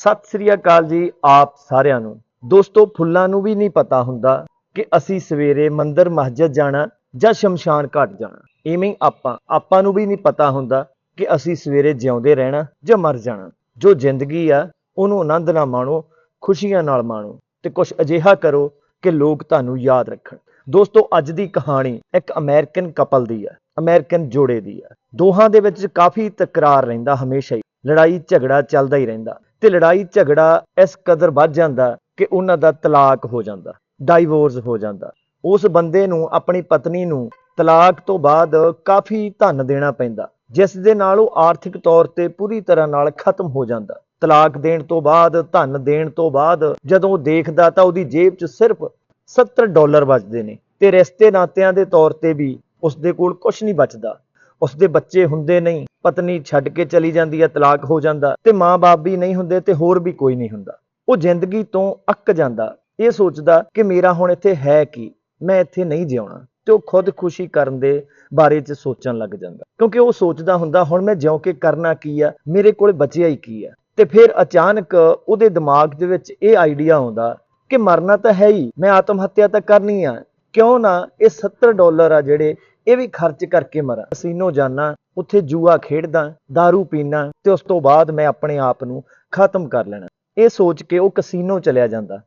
ਸਤਿ ਸ੍ਰੀ ਅਕਾਲ ਜੀ ਆਪ ਸਾਰਿਆਂ ਨੂੰ। ਦੋਸਤੋ, ਫੁੱਲਾਂ ਨੂੰ ਵੀ ਨਹੀਂ ਪਤਾ ਹੁੰਦਾ ਕਿ ਅਸੀਂ ਸਵੇਰੇ ਮੰਦਰ ਮਸਜਿਦ ਜਾਣਾ ਜਾਂ ਸ਼ਮਸ਼ਾਨ ਘਾਟ ਜਾਣਾ। ਇਵੇਂ ਆਪਾਂ ਆਪਾਂ ਨੂੰ ਵੀ ਨਹੀਂ ਪਤਾ ਹੁੰਦਾ ਕਿ ਅਸੀਂ ਸਵੇਰੇ ਜਿਉਂਦੇ ਰਹਿਣਾ ਜਾਂ ਮਰ ਜਾਣਾ। ਜੋ ਜ਼ਿੰਦਗੀ ਆ, ਉਹਨੂੰ ਆਨੰਦ ਨਾਲ ਮਾਣੋ, ਖੁਸ਼ੀਆਂ ਨਾਲ ਮਾਣੋ ਤੇ ਕੁਝ ਅਜਿਹਾ ਕਰੋ ਕਿ ਲੋਕ ਤੁਹਾਨੂੰ ਯਾਦ ਰੱਖਣ। ਦੋਸਤੋ, ਅੱਜ ਦੀ ਕਹਾਣੀ ਇੱਕ ਅਮਰੀਕਨ ਕਪਲ ਦੀ ਆ, ਅਮਰੀਕਨ ਜੋੜੇ ਦੀ ਆ। ਦੋਹਾਂ ਦੇ ਵਿੱਚ ਕਾਫੀ ਤਕਰਾਰ ਰਹਿੰਦਾ ਹਮੇਸ਼ਾ ਹੀ। ਲੜਾਈ ਝਗੜਾ ਚੱਲਦਾ ਹੀ ਰਹਿੰਦਾ। ਤੇ ਲੜਾਈ ਝਗੜਾ ਇਸ ਕਦਰ ਵੱਧ ਜਾਂਦਾ ਕਿ ਉਹਨਾਂ ਦਾ ਤਲਾਕ ਹੋ ਜਾਂਦਾ ਡਾਈਵੋਰਸ ਹੋ ਜਾਂਦਾ। ਉਸ ਬੰਦੇ ਨੂੰ, ਆਪਣੀ ਪਤਨੀ ਨੂੰ ਤਲਾਕ ਤੋਂ ਬਾਅਦ ਕਾਫੀ ਧਨ ਦੇਣਾ ਪੈਂਦਾ, ਜਿਸ ਦੇ ਨਾਲ ਉਹ ਆਰਥਿਕ ਤੌਰ ਤੇ ਪੂਰੀ ਤਰ੍ਹਾਂ ਨਾਲ ਖਤਮ ਹੋ ਜਾਂਦਾ। ਤਲਾਕ ਦੇਣ ਤੋਂ ਬਾਅਦ, ਧਨ ਦੇਣ ਤੋਂ ਬਾਅਦ ਜਦੋਂ ਉਹ ਦੇਖਦਾ ਤਾਂ ਉਹਦੀ ਜੇਬ 'ਚ ਸਿਰਫ 70 ਡਾਲਰ ਬਚਦੇ ਨੇ ਤੇ ਰਿਸ਼ਤੇ ਨਾਤਿਆਂ ਦੇ ਤੌਰ ਤੇ ਵੀ ਉਸਦੇ ਕੋਲ ਕੁਝ ਨਹੀਂ ਬਚਦਾ। ਉਸਦੇ ਬੱਚੇ ਹੁੰਦੇ ਨਹੀਂ ਪਤਨੀ ਛੱਡ ਕੇ ਚਲੀ ਜਾਂਦੀ ਹੈ ਤਲਾਕ ਹੋ ਜਾਂਦਾ ਤੇ ਮਾਂ-ਬਾਪ ਵੀ ਨਹੀਂ ਹੁੰਦੇ ਤੇ ਹੋਰ ਵੀ ਕੋਈ ਨਹੀਂ ਹੁੰਦਾ। ਉਹ ਜ਼ਿੰਦਗੀ ਤੋਂ ਅੱਕ ਜਾਂਦਾ। ਇਹ ਸੋਚਦਾ ਕਿ ਮੇਰਾ ਹੁਣ ਇੱਥੇ ਹੈ ਕੀ? ਮੈਂ ਇੱਥੇ ਨਹੀਂ ਜਿਉਣਾ ਤੇ ਉਹ ਖੁਦਕੁਸ਼ੀ ਕਰਨ ਦੇ ਬਾਰੇ ਚ ਸੋਚਣ ਲੱਗ ਜਾਂਦਾ। ਕਿਉਂਕਿ ਉਹ ਸੋਚਦਾ ਹੁੰਦਾ, ਹੁਣ ਮੈਂ ਜਿਉਂ ਕੇ ਕਰਨਾ ਕੀ ਆ? ਮੇਰੇ ਕੋਲ ਬਚਿਆ ਹੀ ਕੀ ਆ? ਤੇ ਫਿਰ ਅਚਾਨਕ ਉਹਦੇ ਦਿਮਾਗ ਦੇ ਵਿੱਚ ਇਹ ਆਈਡੀਆ ਆਉਂਦਾ ਕਿ ਮਰਨਾ ਤਾਂ ਹੈ ਹੀ, ਮੈਂ ਆਤਮ ਹੱਤਿਆ ਤਾਂ ਕਰਨੀ ਆ। ਕਿਉਂ ਨਾ ਇਹ 70 ਡਾਲਰ ਆ ਜਿਹੜੇ ਇਹ ਵੀ ਖਰਚ ਕਰਕੇ ਮਰਾਂ। ਕਸੀਨੋ ਜਾਣਾ ਉੱਥੇ ਜੂਆ ਖੇਡਦਾ, दारू ਪੀਣਾ ਤੇ ਉਸ ਤੋਂ ਬਾਅਦ ਮੈਂ ਆਪਣੇ ਆਪ ਨੂੰ ਖਤਮ ਕਰ ਲੈਣਾ। ਇਹ ਸੋਚ ਕੇ ਉਹ ਕਸੀਨੋ ਚਲਿਆ ਜਾਂਦਾ।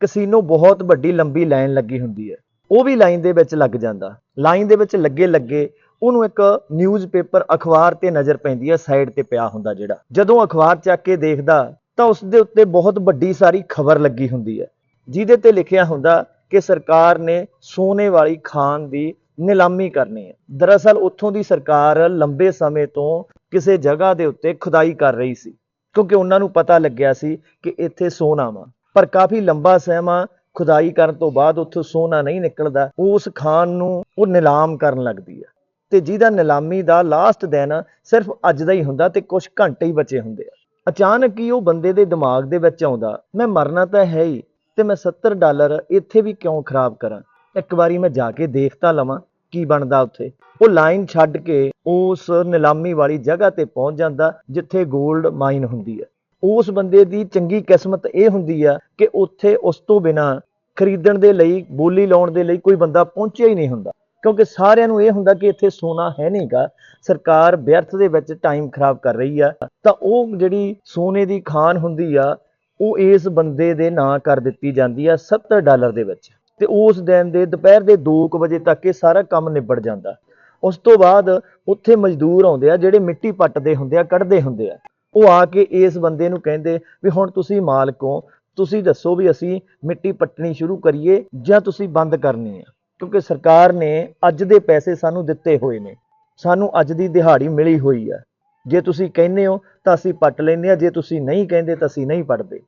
ਕਸੀਨੋ ਬਹੁਤ ਵੱਡੀ ਲੰਬੀ ਲਾਈਨ ਲੱਗੀ ਹੁੰਦੀ ਹੈ। ਉਹ ਵੀ ਲਾਈਨ ਦੇ ਵਿੱਚ ਲੱਗ ਜਾਂਦਾ। ਲਾਈਨ ਦੇ ਵਿੱਚ ਲੱਗੇ ਲੱਗੇ ਉਹਨੂੰ ਇੱਕ ਨਿਊਜ਼ਪੇਪਰ ਅਖਬਾਰ ਤੇ ਨਜ਼ਰ ਪੈਂਦੀ ਹੈ, ਸਾਈਡ ਤੇ ਪਿਆ ਹੁੰਦਾ ਜਿਹੜਾ। ਜਦੋਂ ਅਖਬਾਰ ਚੱਕ ਕੇ ਦੇਖਦਾ ਤਾਂ ਉਸ ਦੇ ਉੱਤੇ ਬਹੁਤ ਵੱਡੀ ਸਾਰੀ ਖਬਰ ਲੱਗੀ ਹੁੰਦੀ ਹੈ। ਜਿਹਦੇ ਤੇ ਲਿਖਿਆ ਹੁੰਦਾ ਕਿ ਸਰਕਾਰ ਨੇ ਸੋਨੇ ਵਾਲੀ ਖਾਨ ਦੀ ਨਿਲਾਮੀ ਕਰਨੀ ਹੈ। ਦਰਅਸਲ ਉੱਥੋਂ ਦੀ ਸਰਕਾਰ ਲੰਬੇ ਸਮੇਂ ਤੋਂ ਕਿਸੇ ਜਗ੍ਹਾ ਦੇ ਉੱਤੇ ਖੁਦਾਈ ਕਰ ਰਹੀ ਸੀ, ਕਿਉਂਕਿ ਉਹਨਾਂ ਨੂੰ ਪਤਾ ਲੱਗਿਆ ਸੀ ਕਿ ਇੱਥੇ ਸੋਨਾ ਵਾ। ਪਰ ਕਾਫੀ ਲੰਬਾ ਸਮਾਂ ਖੁਦਾਈ ਕਰਨ ਤੋਂ ਬਾਅਦ ਉੱਥੋਂ ਸੋਨਾ ਨਹੀਂ ਨਿਕਲਦਾ, ਉਸ ਖਾਨ ਨੂੰ ਉਹ ਨਿਲਾਮ ਕਰਨ ਲੱਗਦੀ ਹੈ। ਤੇ ਜਿਹਦਾ ਨਿਲਾਮੀ ਦਾ ਲਾਸਟ ਦਿਨ ਸਿਰਫ ਅੱਜ ਦਾ ਹੀ ਹੁੰਦਾ ਤੇ ਕੁਝ ਘੰਟੇ ਹੀ ਬਚੇ ਹੁੰਦੇ ਆ। ਅਚਾਨਕ ਹੀ ਉਹ ਬੰਦੇ ਦੇ ਦਿਮਾਗ ਦੇ ਵਿੱਚ ਆਉਂਦਾ, ਮੈਂ ਮਰਨਾ ਤਾਂ ਹੈ ਹੀ ਤੇ ਮੈਂ 70 ਡਾਲਰ ਇੱਥੇ ਵੀ ਕਿਉਂ ਖਰਾਬ ਕਰਾਂ? ਇੱਕ ਵਾਰੀ ਮੈਂ ਜਾ ਕੇ ਦੇਖ ਤਾਂ ਲਵਾਂ ਕੀ ਬਣਦਾ ਉੱਥੇ? ਉਹ ਲਾਈਨ ਛੱਡ ਕੇ ਉਸ ਨਿਲਾਮੀ ਵਾਲੀ ਜਗ੍ਹਾ ਤੇ ਪਹੁੰਚ ਜਾਂਦਾ ਜਿੱਥੇ 골ਡ ਮਾਈਨ ਹੁੰਦੀ ਹੈ। ਉਸ ਬੰਦੇ ਦੀ ਚੰਗੀ ਕਿਸਮਤ ਇਹ ਹੁੰਦੀ ਆ ਕਿ ਉੱਥੇ ਉਸ ਤੋਂ ਬਿਨਾ ਖਰੀਦਣ ਦੇ ਲਈ, ਬੋਲੀ ਲਾਉਣ ਦੇ ਲਈ ਕੋਈ ਬੰਦਾ ਪਹੁੰਚਿਆ ਹੀ ਨਹੀਂ ਹੁੰਦਾ। ਕਿਉਂਕਿ ਸਾਰਿਆਂ ਨੂੰ ਇਹ ਹੁੰਦਾ ਕਿ ਇੱਥੇ ਸੋਨਾ ਹੈ ਨਹੀਂਗਾ। ਸਰਕਾਰ ਵਿਅਰਥ ਦੇ ਵਿੱਚ ਟਾਈਮ ਖਰਾਬ ਕਰ ਰਹੀ ਆ। ਤਾਂ ਉਹ ਜਿਹੜੀ ਸੋਨੇ ਦੀ ਖਾਨ ਹੁੰਦੀ ਆ, ਉਹ ਇਸ ਬੰਦੇ ਦੇ ਨਾਂ ਕਰ ਦਿੱਤੀ ਜਾਂਦੀ ਆ 70 ਡਾਲਰ ਦੇ ਵਿੱਚ। ਤੇ ਉਸ ਦਿਨ ਦੇ ਦੁਪਹਿਰ ਦੇ 2 ਵਜੇ ਤੱਕ ਇਹ ਸਾਰਾ ਕੰਮ ਨਿਬੜ ਜਾਂਦਾ। ਉਸ ਤੋਂ ਬਾਅਦ ਉੱਥੇ ਮਜ਼ਦੂਰ ਆਉਂਦੇ ਆ, ਜਿਹੜੇ ਮਿੱਟੀ ਪੱਟਦੇ ਹੁੰਦੇ ਆ, ਕੱਢਦੇ ਹੁੰਦੇ ਆ। ਉਹ ਆ ਕੇ ਇਸ ਬੰਦੇ ਨੂੰ ਕਹਿੰਦੇ ਵੀ ਹੁਣ ਤੁਸੀਂ ਮਾਲਕ ਹੋ, ਤੁਸੀਂ ਦੱਸੋ ਵੀ ਅਸੀਂ ਮਿੱਟੀ ਪੱਟਣੀ ਸ਼ੁਰੂ ਕਰੀਏ ਜਾਂ ਤੁਸੀਂ ਬੰਦ ਕਰਨੀ ਆ। ਕਿਉਂਕਿ ਸਰਕਾਰ ਨੇ ਅੱਜ ਦੇ ਪੈਸੇ ਸਾਨੂੰ ਦਿੱਤੇ ਹੋਏ ਨੇ। ਸਾਨੂੰ ਅੱਜ ਦੀ ਦਿਹਾੜੀ ਮਿਲੀ ਹੋਈ ਆ। ਜੇ ਤੁਸੀਂ ਕਹਿੰਦੇ ਹੋ ਤਾਂ ਅਸੀਂ ਪੱਟ ਲੈਂਦੇ ਆ, ਜੇ ਤੁਸੀਂ ਨਹੀਂ ਕਹਿੰਦੇ ਤਾਂ ਅਸੀਂ ਨਹੀਂ ਪੱਟਦੇ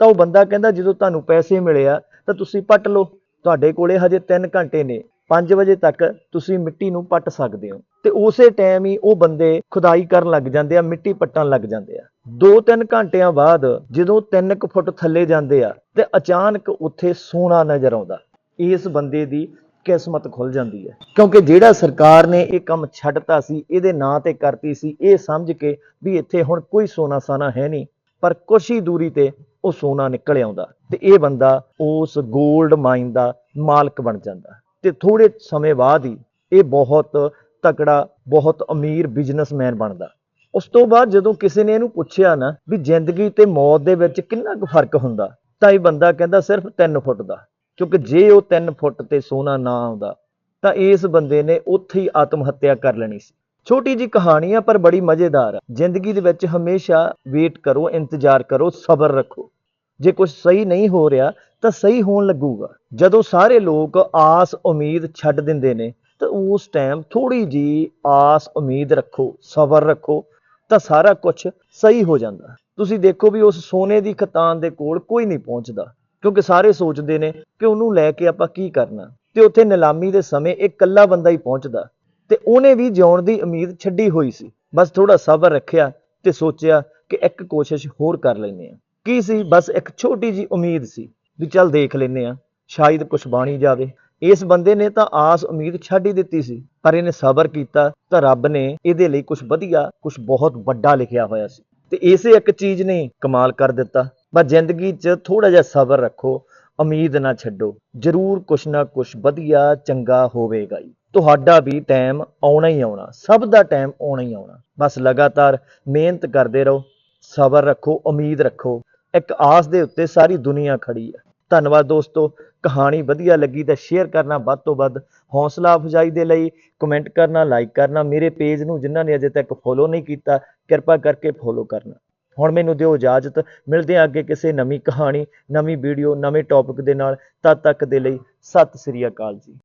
ਤਾਂ ਉਹ ਬੰਦਾ ਕਹਿੰਦਾ ਜਦੋਂ ਤੁਹਾਨੂੰ ਪੈਸੇ ਮਿਲੇ ਆ ਤਾਂ ਤੁਸੀਂ ਪੱਟ ਲਓ। ਤੁਹਾਡੇ ਕੋਲੇ ਹਜੇ 3 ਘੰਟੇ ਨੇ। 5 ਵਜੇ ਤੱਕ ਤੁਸੀਂ ਮਿੱਟੀ ਨੂੰ ਪੱਟ ਸਕਦੇ ਹੋ। ਤੇ ਉਸੇ ਟਾਈਮ ਹੀ ਉਹ ਬੰਦੇ ਖੁਦਾਈ ਕਰਨ ਲੱਗ ਜਾਂਦੇ ਆ, ਮਿੱਟੀ ਪੱਟਣ ਲੱਗ ਜਾਂਦੇ ਆ। 2-3 ਘੰਟਿਆਂ ਬਾਅਦ ਜਦੋਂ 3 ਫੁੱਟ ਥੱਲੇ ਜਾਂਦੇ ਆ, ਤੇ ਅਚਾਨਕ ਉੱਥੇ ਸੋਨਾ ਨਜ਼ਰ ਆਉਂਦਾ। ਇਸ ਬੰਦੇ ਦੀ ਕਿਸਮਤ ਖੁੱਲ ਜਾਂਦੀ ਹੈ। ਕਿਉਂਕਿ ਜਿਹੜਾ ਸਰਕਾਰ ਨੇ ਇਹ ਕੰਮ ਛੱਡਤਾ ਸੀ, ਇਹਦੇ ਨਾਂ ਤੇ ਕਰਤੀ ਸੀ, ਇਹ ਸਮਝ ਕੇ ਵੀ ਇੱਥੇ ਹੁਣ ਕੋਈ ਸੋਨਾ ਸਾਨਾ ਹੈ ਨਹੀਂ। ਪਰ ਕੁਛ ਹੀ ਦੂਰੀ ਤੇ ਉਹ ਸੋਨਾ ਨਿਕਲ ਆਉਂਦਾ ਤੇ ਇਹ ਬੰਦਾ ਉਸ 골ਡ ਮਾਈਨ ਦਾ ਮਾਲਕ ਬਣ ਜਾਂਦਾ। ਤੇ ਥੋੜੇ ਸਮੇਂ ਬਾਅਦ ਹੀ ਇਹ ਬਹੁਤ ਤਕੜਾ, ਬਹੁਤ ਅਮੀਰ ਬਿਜ਼ਨਸਮੈਨ ਬਣਦਾ। ਉਸ ਤੋਂ ਬਾਅਦ ਜਦੋਂ ਕਿਸੇ ਨੇ ਇਹਨੂੰ ਪੁੱਛਿਆ ਨਾ ਵੀ ਜ਼ਿੰਦਗੀ ਤੇ ਮੌਤ ਦੇ ਵਿੱਚ ਕਿੰਨਾ ਕੁ ਫ਼ਰਕ ਹੁੰਦਾ, ਤਾਂ ਇਹ ਬੰਦਾ ਕਹਿੰਦਾ ਸਿਰਫ 3 ਫੁੱਟ ਦਾ, ਕਿਉਂਕਿ ਜੇ ਉਹ 3 ਫੁੱਟ ਤੇ ਸੋਨਾ ਨਾ ਆਉਂਦਾ, ਤਾਂ ਇਸ ਬੰਦੇ ਨੇ ਉੱਥੇ ਹੀ ਆਤਮ ਹੱਤਿਆ ਕਰ ਲੈਣੀ ਸੀ। ਛੋਟੀ ਜੀ ਕਹਾਣੀ ਆ, ਪਰ ਬੜੀ ਮਜ਼ੇਦਾਰ ਆ। ਜ਼ਿੰਦਗੀ ਦੇ ਵਿੱਚ ਹਮੇਸ਼ਾ ਵੇਟ ਕਰੋ, ਇੰਤਜ਼ਾਰ ਕਰੋ, ਸਬਰ ਰੱਖੋ। ਜੇ ਕੁਝ ਸਹੀ ਨਹੀਂ ਹੋ ਰਿਹਾ, ਤਾਂ ਸਹੀ ਹੋਣ ਲੱਗੂਗਾ। ਜਦੋਂ ਸਾਰੇ ਲੋਕ ਆਸ ਉਮੀਦ ਛੱਡ ਦਿੰਦੇ ਨੇ, ਤਾਂ ਉਸ ਟਾਈਮ ਥੋੜੀ ਜੀ ਆਸ ਉਮੀਦ ਰੱਖੋ, ਸਬਰ ਰੱਖੋ, ਤਾਂ ਸਾਰਾ ਕੁਝ ਸਹੀ ਹੋ ਜਾਂਦਾ। ਤੁਸੀਂ ਦੇਖੋ ਵੀ ਉਸ ਸੋਨੇ ਦੀ ਖਤਾਨ ਦੇ ਕੋਲ ਕੋਈ ਨਹੀਂ ਪਹੁੰਚਦਾ, ਕਿਉਂਕਿ ਸਾਰੇ ਸੋਚਦੇ ਨੇ ਕਿ ਉਹਨੂੰ ਲੈ ਕੇ ਆਪਾਂ ਕੀ ਕਰਨਾ। ਤੇ ਉੱਥੇ ਨਿਲਾਮੀ ਦੇ ਸਮੇਂ ਇੱਕ ਇਕੱਲਾ ਬੰਦਾ ਹੀ ਪਹੁੰਚਦਾ, ਤੇ ਉਹਨੇ ਵੀ ਜਿਉਣ ਦੀ ਉਮੀਦ ਛੱਡੀ ਹੋਈ ਸੀ। ਬਸ ਥੋੜਾ ਸਬਰ ਰੱਖਿਆ ਤੇ ਸੋਚਿਆ ਕਿ ਇੱਕ ਕੋਸ਼ਿਸ਼ ਹੋਰ ਕਰ ਲੈਨੇ ਆ ਕੀ ਸੀ? ਬਸ ਇੱਕ ਛੋਟੀ ਜੀ ਉਮੀਦ ਸੀ ਵੀ ਚੱਲ ਦੇਖ ਲੈਨੇ ਆ ਸ਼ਾਇਦ ਕੁਝ ਬਾਣੀ ਜਾਵੇ। ਇਸ ਬੰਦੇ ਨੇ ਤਾਂ ਆਸ ਉਮੀਦ ਛੱਡ ਹੀ ਦਿੱਤੀ ਸੀ, ਪਰ ਇਹਨੇ ਸਬਰ ਕੀਤਾ ਤਾਂ ਰੱਬ ਨੇ ਇਹਦੇ ਲਈ ਕੁਝ ਵਧੀਆ ਕੁਝ ਬਹੁਤ ਵੱਡਾ ਲਿਖਿਆ ਹੋਇਆ ਸੀ। ਤੇ ਇਸੇ ਇੱਕ ਚੀਜ਼ ਨੇ ਕਮਾਲ ਕਰ ਦਿੱਤਾ। ਪਰ ਜ਼ਿੰਦਗੀ 'ਚ ਥੋੜਾ ਜਿਹਾ ਸਬਰ ਰੱਖੋ, ਉਮੀਦ ਨਾ ਛੱਡੋ। ਜ਼ਰੂਰ ਕੁਛ ਨਾ ਕੁਛ ਵਧੀਆ, ਚੰਗਾ ਹੋਵੇਗਾ ਹੀ। ਤੁਹਾਡਾ ਵੀ ਟਾਈਮ ਆਉਣਾ ਹੀ ਆਉਣਾ, ਸਭ ਦਾ ਟਾਈਮ ਆਉਣਾ ਹੀ ਆਉਣਾ। ਬਸ ਲਗਾਤਾਰ ਮਿਹਨਤ ਕਰਦੇ ਰਹੋ, ਸਬਰ ਰੱਖੋ, ਉਮੀਦ ਰੱਖੋ। ਇੱਕ ਆਸ ਦੇ ਉੱਤੇ ਸਾਰੀ ਦੁਨੀਆ ਖੜੀ ਹੈ। ਧੰਨਵਾਦ ਦੋਸਤੋ, ਕਹਾਣੀ ਵਧੀਆ ਲੱਗੀ ਤਾਂ ਸ਼ੇਅਰ ਕਰਨਾ ਵੱਧ ਤੋਂ ਵੱਧ। ਹੌਸਲਾ ਅਫਜ਼ਾਈ ਦੇ ਲਈ ਕਮੈਂਟ ਕਰਨਾ ਲਾਈਕ ਕਰਨਾ। ਮੇਰੇ ਪੇਜ ਨੂੰ ਜਿਨ੍ਹਾਂ ਨੇ ਅਜੇ ਤੱਕ ਫੋਲੋ ਨਹੀਂ ਕੀਤਾ, ਕਿਰਪਾ ਕਰਕੇ ਫੋਲੋ ਕਰਨਾ। ਹੁਣ ਮੈਨੂੰ ਦਿਓ ਇਜਾਜ਼ਤ। ਮਿਲਦੇ ਹਾਂ ਅੱਗੇ ਕਿਸੇ ਨਵੀਂ ਕਹਾਣੀ, ਨਵੀਂ ਵੀਡੀਓ ਨਵੇਂ ਟੌਪਿਕ ਦੇ ਨਾਲ। ਤਦ ਤੱਕ ਦੇ ਲਈ ਸਤਿ ਸ੍ਰੀ ਅਕਾਲ ਜੀ।